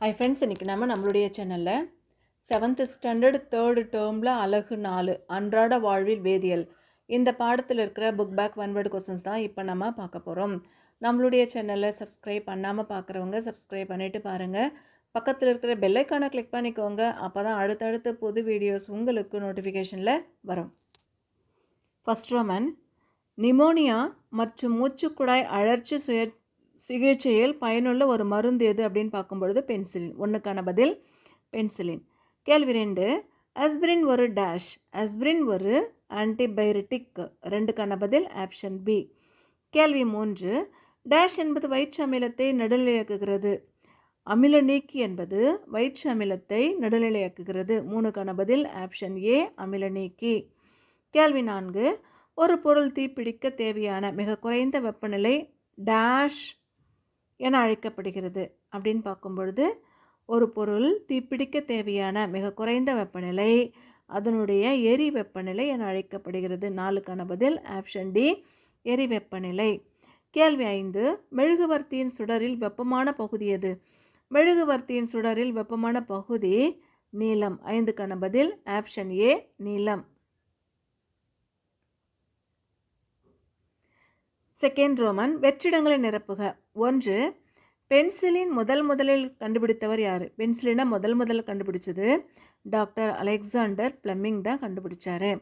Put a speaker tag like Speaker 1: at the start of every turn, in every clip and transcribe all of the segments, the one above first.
Speaker 1: Hi friends இன்றைக்கி நம்ம நம்மளுடைய சேனலில் செவன்த் ஸ்டாண்டர்ட் தேர்டு டேர்மில் அழகு நாலு அன்றாட வாழ்வில் வேதியியல். இந்த பாடத்தில் இருக்கிற புக் பேக் ஒன்வேர்டு கொஸ்டின்ஸ் தான் இப்போ நம்ம பார்க்க போகிறோம் நம்மளுடைய சேனலில் சப்ஸ்கிரைப் பண்ணாமல் பார்க்குறவங்க சப்ஸ்கிரைப் பண்ணிவிட்டு பாருங்கள் பக்கத்தில் இருக்கிற பெல்லைக்கானை கிளிக் பண்ணிக்கோங்க. அப்போ தான் அடுத்தடுத்த புது வீடியோஸ் உங்களுக்கு நோட்டிஃபிகேஷனில் வரும். ஃபஸ்ட் ரோமன் நிமோனியா மற்றும் மூச்சுக்குழாய் அழற்சி சுய சிகிச்சையில் பயனுள்ள ஒரு மருந்து எது அப்படின்னு பார்க்கும்பொழுது பென்சிலின். ஒன்றுக்கான பதில் பென்சிலின். கேள்வி ரெண்டு அஸ்பிரின் ஒரு டேஷ் அஸ்பிரின் ஒரு ஆன்டிபயோட்டிக். ரெண்டுக்கான பதில் ஆப்ஷன் பி. கேள்வி மூன்று டேஷ் என்பது வயிற்று அமிலத்தை நடுநிலையாக்குகிறது. அமில நீக்கி என்பது வயிற்று அமிலத்தை நடுநிலையாக்குகிறது. மூணுக்கான பதில் ஆப்ஷன் ஏ அமில நீக்கி. கேள்வி நான்கு ஒரு பொருள் தீப்பிடிக்க தேவையான மிக குறைந்த வெப்பநிலை டேஷ் என அழைக்கப்படுகிறது. அப்படின்னு பார்க்கும்பொழுது ஒரு பொருள் தீப்பிடிக்க தேவையான மிக குறைந்த வெப்பநிலை அதனுடைய எரி வெப்பநிலை என அழைக்கப்படுகிறது. நாலுக்கான பதில் ஆப்ஷன் டி எரி வெப்பநிலை. கேள்வி ஐந்து மெழுகுவர்த்தியின் சுடரில் வெப்பமான பகுதி எது? மெழுகுவர்த்தியின் சுடரில் வெப்பமான பகுதி நீளம். ஐந்துக்கான பதில் ஆப்ஷன் ஏ நீளம். செகண்ட் ரோமன் வெற்றிடங்களை நிரப்புக. ஒன்று பென்சிலின் முதல் முதலில் கண்டுபிடித்தவர் யார்? பென்சிலினை முதல் முதல்ல கண்டுபிடிச்சது டாக்டர் அலெக்சாண்டர் பிளம்மிங் தான் கண்டுபிடிச்சார்.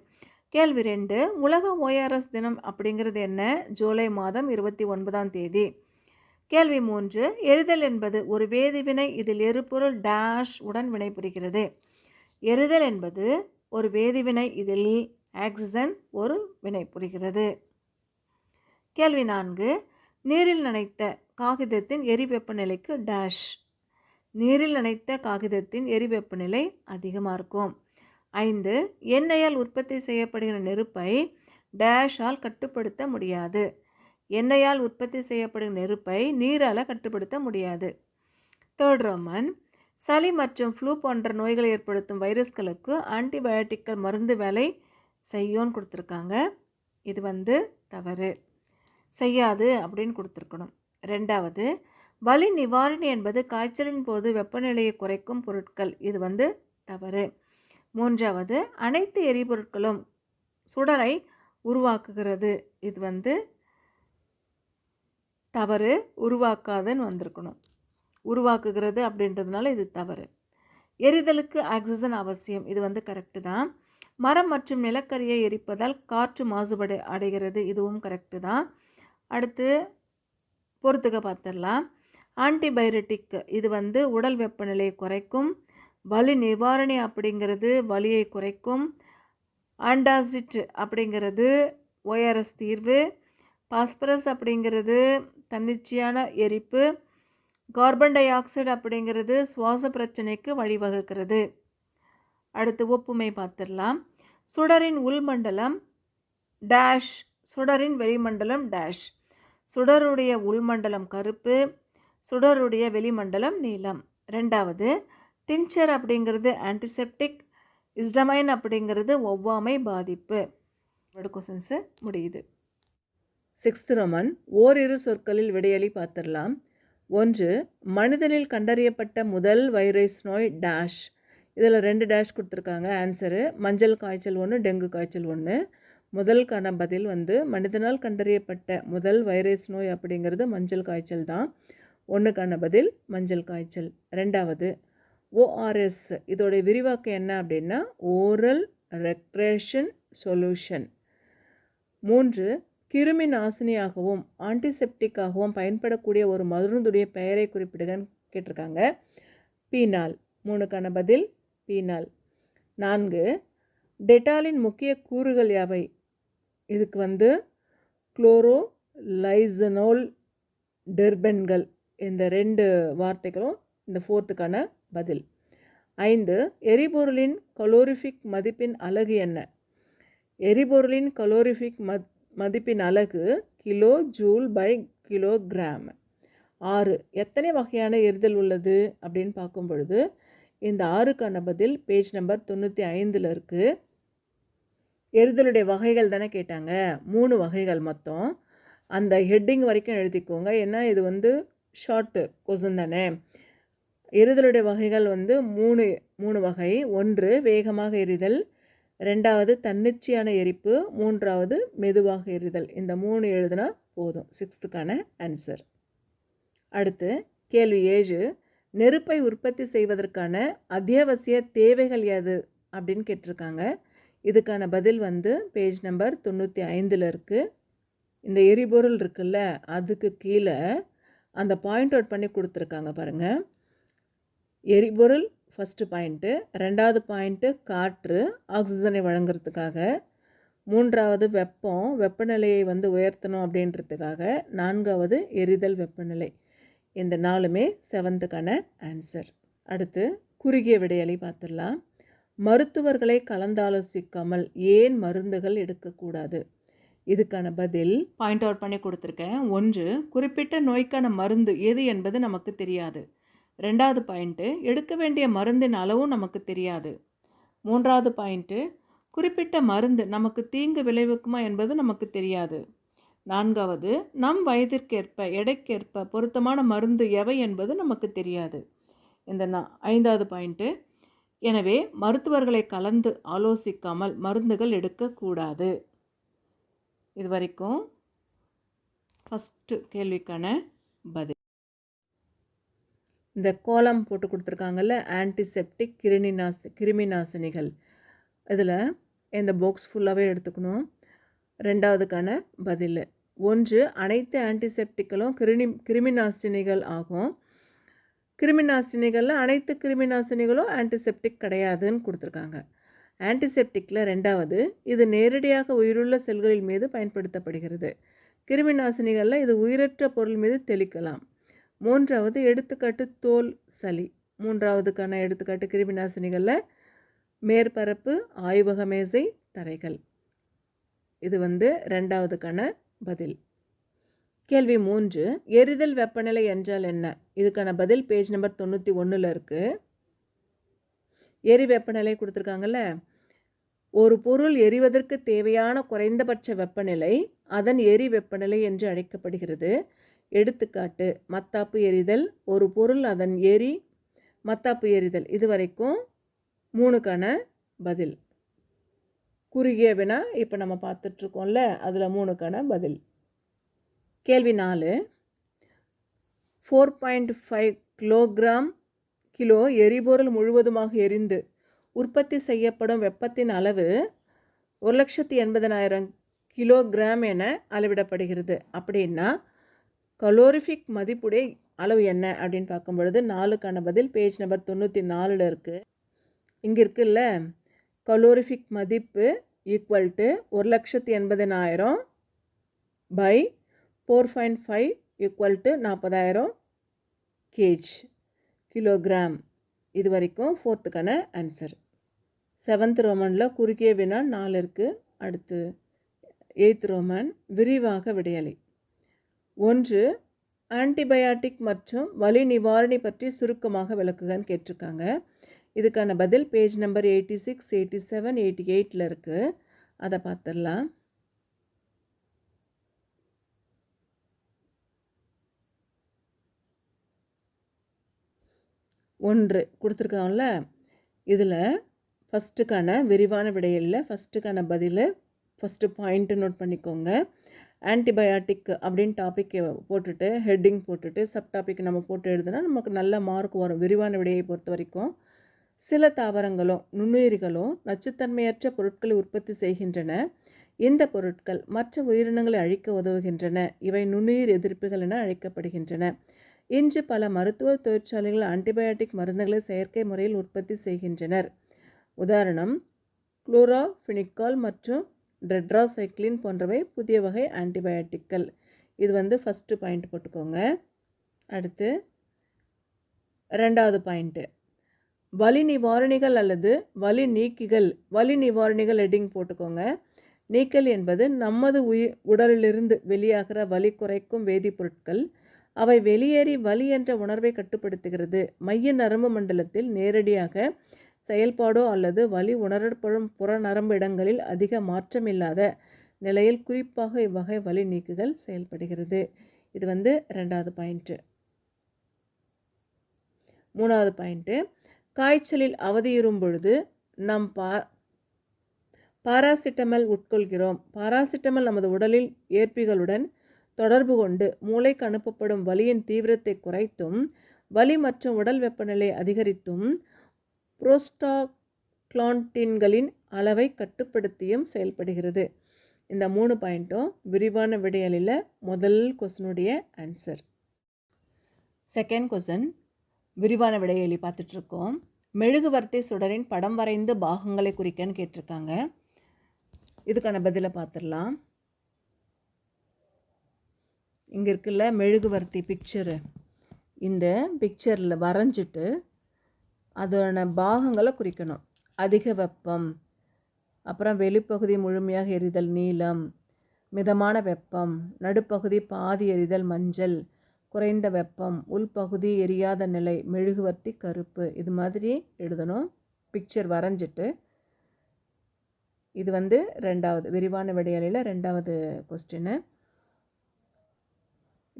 Speaker 1: கேள்வி ரெண்டு உலக ஓஆர்எஸ் தினம் அப்படிங்கிறது என்ன? ஜூலை மாதம் இருபத்தி ஒன்பதாம் தேதி. கேள்வி மூன்று எரிதல் என்பது ஒரு வேதிவினை இதில் எரிபொருள் டேஷ் உடன் வினைபுரிகிறது. எரிதல் என்பது ஒரு வேதிவினை இதில் ஆக்சிஜன் ஒரு வினை புரிகிறது கேள்வி நான்கு. நீரில் நனைத்த காகிதத்தின் எரி வெப்பநிலைக்கு டேஷ் நீரில் நனைத்த காகிதத்தின் எரி வெப்பநிலை அதிகமாக இருக்கும். ஐந்து. எண்ணெயால் உற்பத்தி செய்யப்படுகிற நெருப்பை டேஷால் கட்டுப்படுத்த முடியாது. எண்ணெயால் உற்பத்தி செய்யப்படும் நெருப்பை நீரால் கட்டுப்படுத்த முடியாது. தேர்ட் ரோமன் சளி மற்றும் ஃப்ளூ போன்ற நோய்களை ஏற்படுத்தும் வைரஸ்களுக்கு ஆன்டிபயோட்டிக்கல் மருந்து வேலை செய்யோன்னு கொடுத்துருக்காங்க. இது வந்து தவறு. செய்யாது அப்படின்னு கொடுத்துருக்கணும். ரெண்டாவது வலி நிவாரணி என்பது காய்ச்சலின் போது வெப்பநிலையை குறைக்கும் பொருட்கள். இது வந்து தவறு. மூன்றாவது அனைத்து எரிபொருட்களும் சுடரை உருவாக்குகிறது. இது வந்து தவறு உருவாக்காதுன்னு வந்திருக்கணும். உருவாக்குகிறது அப்படின்றதுனால இது தவறு. எரிதலுக்கு ஆக்சிஜன் அவசியம். இது வந்து கரெக்டு தான். மரம் மற்றும் நிலக்கரியை எரிப்பதால் காற்று மாசுபாடு அடைகிறது. இதுவும் கரெக்டு தான். அடுத்து பொறுத்துக்க பார்த்துடலாம் ஆன்டிபயோட்டிக் இது வந்து உடல் வெப்பநிலையை குறைக்கும். வலி நிவாரணி அப்படிங்கிறது வலியை குறைக்கும். ஆண்டாசிட் அப்படிங்கிறது ஓஆர்எஸ் தீர்வு. பாஸ்பரஸ் அப்படிங்கிறது தன்னிச்சையான எரிப்பு. கார்பன் டை ஆக்சைடு அப்படிங்கிறது சுவாச பிரச்சனைக்கு வழிவகுக்கிறது. அடுத்து ஒப்புமை பார்த்துடலாம் சுடரின் உள்மண்டலம் டேஷ் சுடரின் வெளிமண்டலம் டேஷ் சுடருடைய உள்மண்டலம் கருப்பு சுடருடைய வெளிமண்டலம் நீலம். ரெண்டாவது டின்ச்சர் அப்படிங்கிறது ஆன்டிசெப்டிக் இஸ்டமைன் அப்படிங்கிறது ஒவ்வாமை பாதிப்பு. கொஸ்டின்ஸு முடியுது. சிக்ஸ்த் ரோமன் ஓரிரு சொற்களில் விடையளி பார்த்துடலாம். ஒன்று மனிதனில் கண்டறியப்பட்ட முதல் வைரஸ் நோய் டேஷ் இதில் ரெண்டு டேஷ் கொடுத்துருக்காங்க. ஆன்சரு மஞ்சள் காய்ச்சல் ஒன்று டெங்கு காய்ச்சல் ஒன்று முதல்கான பதில் வந்து மனிதனால் கண்டறியப்பட்ட முதல் வைரஸ் நோய் அப்படிங்கிறது மஞ்சள் காய்ச்சல் தான். ஒன்றுக்கான பதில் மஞ்சள் காய்ச்சல். ரெண்டாவது ஓஆர்எஸ் இதோடைய விரிவாக்கம் என்ன அப்படின்னா ஓரல் ரெக்ரேஷன் சொல்யூஷன். மூன்று கிருமி நாசினியாகவும் ஆன்டிசெப்டிக்காகவும் பயன்படக்கூடிய ஒரு மருந்துடைய பெயரை குறிப்பிடுகன்னு கேட்டிருக்காங்க. பீனால். மூணுக்கான பதில் பீனால். நான்கு டெட்டாலின் முக்கிய கூறுகள் யாவை? இதுக்கு வந்து குளோரோ லைசனோல் டெர்பென்கள் இந்த ரெண்டு வார்த்தைகளும் இந்த ஃபோர்த்துக்கான பதில். ஐந்து எரிபொருளின் கலோரிஃபிக் மதிப்பின் அலகு என்ன? எரிபொருளின் கலோரிஃபிக் மத் மதிப்பின் அலகு கிலோ ஜூல் பை கிலோகிராம் ஆறு எத்தனை வகையான எரிதல் உள்ளது? அப்படின்னு பார்க்கும் பொழுது இந்த ஆறுக்கான பதில் பேஜ் நம்பர் தொண்ணூற்றி ஐந்தில் இருக்குது எரிதலுடைய வகைகள் தானே கேட்டாங்க. மூணு வகைகள் மொத்தம். அந்த ஹெட்டிங் வரைக்கும் எழுதிக்கோங்க. ஏன்னா இது வந்து ஷார்ட்டு கொசுன் தானே. எரிதலுடைய வகைகள் வந்து மூணு மூணு வகை. ஒன்று வேகமாக எரிதல். ரெண்டாவது தன்னிச்சையான எரிப்பு. மூன்றாவது மெதுவாக எரிதல். இந்த மூணு எழுதுனா போதும். சிக்ஸ்த்துக்கான ஆன்சர் அடுத்து கேள்வி ஏழு. நெருப்பை உற்பத்தி செய்வதற்கான அத்தியாவசிய தேவைகள் எது? அப்படின்னு கேட்டிருக்காங்க. இதுக்கான பதில் வந்து பேஜ் நம்பர் தொண்ணூற்றி ஐந்தில் இருக்குது இந்த எரிபொருள் இருக்குல்ல அதுக்கு கீழே அந்த பாயிண்ட் அவுட் பண்ணி கொடுத்துருக்காங்க பாருங்கள் எரிபொருள் ஃபஸ்ட்டு பாயிண்ட்டு ரெண்டாவது பாயிண்ட்டு காற்று ஆக்சிஜனை வழங்குறதுக்காக. மூன்றாவது வெப்பம் வெப்பநிலையை வந்து உயர்த்தணும் அப்படின்றதுக்காக. நான்காவது எரிதல் வெப்பநிலை. இந்த நாலுமே செவன்த்துக்கான ஆன்சர் அடுத்து குறுகிய விடையலை பார்த்துடலாம். மருத்துவர்களை கலந்தாலோசிக்காமல் ஏன் மருந்துகள் எடுக்கக்கூடாது? இதுக்கான பதில்? பாயிண்ட் அவுட் பண்ணி கொடுத்துருக்கேன். ஒன்று குறிப்பிட்ட நோய்க்கான மருந்து எது என்பது நமக்கு தெரியாது. ரெண்டாவது பாயிண்ட்டு எடுக்க வேண்டிய மருந்தின் அளவும் நமக்கு தெரியாது. மூன்றாவது பாயிண்ட்டு குறிப்பிட்ட மருந்து நமக்கு தீங்கு விளைவிக்குமா என்பது நமக்கு தெரியாது. நான்காவது நம் வயதிற்கேற்ப எடைக்கேற்ப பொருத்தமான மருந்து எவை என்பது நமக்கு தெரியாது. இந்த நான் ஐந்தாவது பாயிண்ட்டு எனவே மருத்துவர்களை கலந்து ஆலோசிக்காமல் மருந்துகள் எடுக்கக்கூடாது. இது வரைக்கும் ஃபஸ்ட்டு கேள்விக்கான பதில். இந்த கோலம் போட்டு கொடுத்துருக்காங்கல்ல ஆன்டிசெப்டிக் கிருமி நாசி கிருமி நாசினிகள் இதில் இந்த பாக்ஸ் ஃபுல்லாகவே எடுத்துக்கணும். ரெண்டாவதுக்கான பதில். ஒன்று அனைத்து ஆன்டிசெப்டிக்களும் கிருமி கிருமி நாசினிகள் ஆகும். கிருமி நாசினிகளில் அனைத்து கிருமி நாசினிகளும் ஆன்டிசெப்டிக் கிடையாதுன்னு கொடுத்துருக்காங்க. ஆன்டிசெப்டிக்கில் ரெண்டாவது இது நேரடியாக உயிருள்ள செல்களின் மீது பயன்படுத்தப்படுகிறது. கிருமி நாசினிகளில் இது உயிரற்ற பொருள் மீது தெளிக்கலாம். மூன்றாவது எடுத்துக்காட்டு தோல் சளி. மூன்றாவதுக்கான எடுத்துக்காட்டு கிருமி நாசினிகளில் மேற்பரப்பு ஆய்வக மேசை தரைகள். இது வந்து ரெண்டாவதுக்கான பதில். கேள்வி மூன்று எரிதல் வெப்பநிலை என்றால் என்ன? இதுக்கான பதில் பேஜ் நம்பர் தொண்ணூற்றி ஒன்றில் இருக்குது எரி வெப்பநிலை கொடுத்துருக்காங்கல்ல? ஒரு பொருள் எரிவதற்கு தேவையான குறைந்தபட்ச வெப்பநிலை அதன் எரி வெப்பநிலை என்று அழைக்கப்படுகிறது. எடுத்துக்காட்டு மத்தாப்பு எரிதல் ஒரு பொருள் அதன் எரி மத்தாப்பு எரிதல். இது வரைக்கும் மூணுக்கான பதில். குறுகிய வினா இப்போ நம்ம பார்த்துட்ருக்கோம்ல அதில் மூணுக்கான பதில். கேள்வி நாலு. Four point five kilogram kilo எரிபொருள் முழுவதுமாக எரிந்து உற்பத்தி செய்யப்படும் வெப்பத்தின் அளவு ஒரு லட்சத்தி எண்பதனாயிரம் கிலோகிராம் என அளவிடப்படுகிறது. அப்படின்னா கலோரிஃபிக் மதிப்புடைய அளவு என்ன அப்படின்னு பார்க்கும் பொழுது நாலுக்கான பதில் பேஜ் நம்பர் தொண்ணூற்றி நாலில் இருக்குது இங்கே இருக்குல்ல கலோரிஃபிக் மதிப்பு ஈக்குவல் டு ஒரு லட்சத்தி எண்பதனாயிரம் by four point five equal to நாற்பதாயிரம் கேஜ் கிலோகிராம் இது வரைக்கும் ஃபோர்த்துக்கான ஆன்சர் செவன்த் ரோமனில் குறுகிய வினா நாலு இருக்குது அடுத்து எய்த் ரோமன் விரிவாக விடையலை. ஒன்று ஆன்டிபயாட்டிக் மற்றும் வலி நிவாரணி பற்றி சுருக்கமாக விளக்குகன்னு கேட்டிருக்காங்க. இதுக்கான பதில் page number eighty six eighty seven eighty எயிட்டில் இருக்குது அதை பார்த்துடலாம் ஒன்று கொடுத்துருக்காங்கல்ல? இதில் ஃபஸ்ட்டுக்கான விரிவான விடையில் ஃபஸ்ட்டுக்கான பதில் ஃபஸ்ட்டு பாயிண்ட்டு நோட் பண்ணிக்கோங்க. ஆன்டிபயாட்டிக் அப்படின்னு டாப்பிக்கை போட்டுட்டு ஹெட்டிங் போட்டுட்டு சப் டாபிக் நம்ம போட்டு எழுதுனா நமக்கு நல்ல மார்க் வரும் விரிவான விடையை பொறுத்த வரைக்கும். சில தாவரங்களும் நுண்ணுயிரிகளும் நச்சுத்தன்மையற்ற பொருட்களை உற்பத்தி செய்கின்றன. இந்த பொருட்கள் மற்ற உயிரினங்களை அழிக்க உதவுகின்றன. இவை நுண்ணுயிர் எதிர்ப்புகள் என அழைக்கப்படுகின்றன. இன்று பல மருத்துவ தொழிற்சாலைகள் ஆன்டிபயாட்டிக் மருந்துகளை செயற்கை முறையில் உற்பத்தி செய்கின்றனர். உதாரணம் குளோராஃபினிக்கால் மற்றும் ட்ரெட்ராசைக்ளின் போன்றவை புதிய வகை ஆன்டிபயாட்டிக்கள் இது வந்து ஃபஸ்ட்டு பாயிண்ட் போட்டுக்கோங்க. அடுத்து ரெண்டாவது பாயிண்ட்டு வலி நிவாரணிகள் அல்லது வலி நீக்கிகள் வலி நிவாரணிகள் ஹெட்டிங் போட்டுக்கோங்க. நீக்கல் என்பது நமது உயிர் உடலிலிருந்து வெளியாகிற வலி குறைக்கும் வேதிப்பொருட்கள். அவை வெளியேறி வலி என்ற உணர்வை கட்டுப்படுத்துகிறது. மைய நரம்பு மண்டலத்தில் நேரடியாக செயல்பாடோ அல்லது வலி உணரப்படும் புற நரம்பு இடங்களில் அதிக மாற்றமில்லாத நிலையில் குறிப்பாக இவ்வகை வலி நீக்குகள் செயல்படுகிறது. இது வந்து ரெண்டாவது பாயிண்ட்டு மூணாவது பாயிண்ட்டு காய்ச்சலில் அவதியுறும் பொழுது நம் பா பாராசிட்டமல் உட்கொள்கிறோம். பாராசிட்டமல் நமது உடலில் ஏற்பிகளுடன் தொடர்பு கொண்டு மூளைக்கு அனுப்பப்படும் வலியின் தீவிரத்தை குறைத்தும் வலி மற்றும் உடல் வெப்பநிலை அதிகரித்தும் புரோஸ்டாக்ளான்டின்களின் அளவை கட்டுப்படுத்தியும் செயல்படுகிறது. இந்த மூணு பாயிண்ட்டும் விரிவான விடையலில் முதல் கொஸ்டினுடைய ஆன்சர் செகண்ட் கொஸ்டின் விரிவான விடையலி பார்த்துட்ருக்கோம். மெழுகுவர்த்தி சுடரின் படம் வரைந்து பாகங்களை குறிக்கன்னு கேட்டிருக்காங்க. இதுக்கான பதிலை பார்த்துடலாம். இங்கே இருக்குல்ல மெழுகுவர்த்தி பிக்சரு இந்த பிக்சரில் வரைஞ்சிட்டு அதோட பாகங்களை குறிக்கணும். அதிக வெப்பம் அப்புறம் வெளிப்பகுதி முழுமையாக எரிதல் நீளம் மிதமான வெப்பம் நடுப்பகுதி பாதி எரிதல் மஞ்சள் குறைந்த வெப்பம் உள்பகுதி எரியாத நிலை மெழுகுவர்த்தி கருப்பு இது மாதிரி எழுதணும். பிக்சர் வரைஞ்சிட்டு இது வந்து ரெண்டாவது விரிவான விடையலில் ரெண்டாவது கொஸ்டின்னு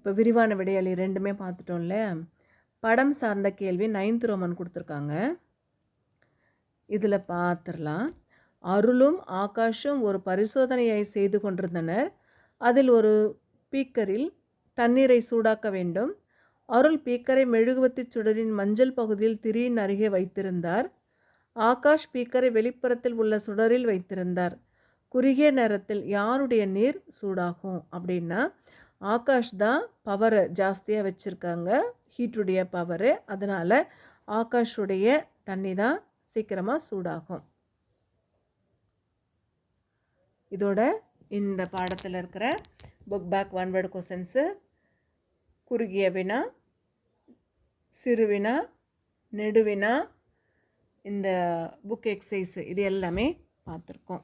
Speaker 1: இப்போ விரிவான விடையளி ரெண்டுமே பார்த்துட்டோம்ல. படம் சார்ந்த கேள்வி நைன்த் ரோமன் கொடுத்துருக்காங்க. இதில் பார்த்துடலாம் அருளும் ஆகாஷும் ஒரு பரிசோதனையை செய்து கொண்டிருந்தனர். அதில் ஒரு பீக்கரில் தண்ணீரை சூடாக்க வேண்டும். அருள் பீக்கரை மெழுகுவத்தி சுடரின் மஞ்சள் பகுதியில் திரியின் அருகே வைத்திருந்தார். ஆகாஷ் பீக்கரை வெளிப்புறத்தில் உள்ள சுடரில் வைத்திருந்தார். குறுகிய நேரத்தில் யாருடைய நீர் சூடாகும் அப்படின்னா ஆகாஷ் தான் பவரை ஜாஸ்தியாக வச்சுருக்காங்க. ஹீட்டுடைய பவரு அதனால் ஆகாஷுடைய தண்ணி தான் சீக்கிரமாக சூடாகும். இதோட இந்த பாடத்தில் இருக்கிற book back one word questions குறுகிய வினா சிறுவினா நெடுவினா இந்த புக் எக்ஸசைஸு இது எல்லாமே பார்த்துருக்கோம்.